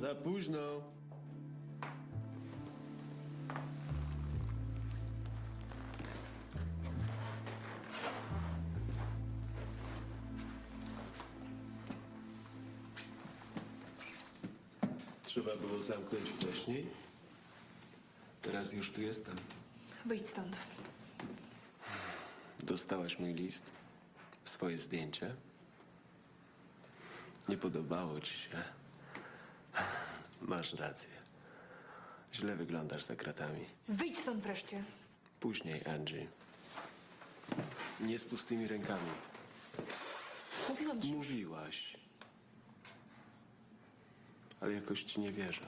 Za późno. Trzeba było zamknąć wcześniej. Teraz już tu jestem. Wyjdź stąd. Dostałaś mój list? Swoje zdjęcie? Nie podobało ci się? Masz rację. Źle wyglądasz za kratami. Wyjdź stąd wreszcie. Później, Angie. Nie z pustymi rękami. Mówiłam ci. Mówiłaś. Ale jakoś ci nie wierzę.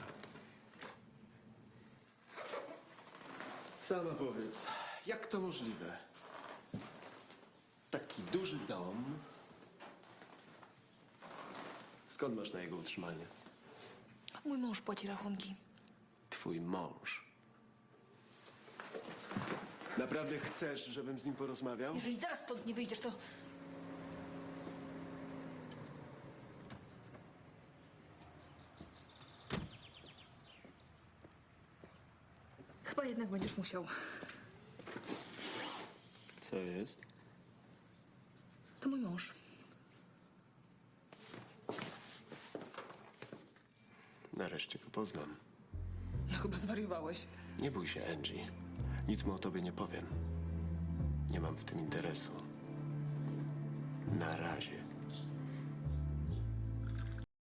Sama powiedz, jak to możliwe? Taki duży dom. Skąd masz na jego utrzymanie? Mój mąż płaci rachunki. Twój mąż. Naprawdę chcesz, żebym z nim porozmawiał? Jeżeli zaraz stąd nie wyjdziesz, to... Chyba jednak będziesz musiał. Co jest? To mój mąż. Nareszcie go poznam. No chyba zwariowałeś. Nie bój się, Angie. Nic mu o tobie nie powiem. Nie mam w tym interesu. Na razie.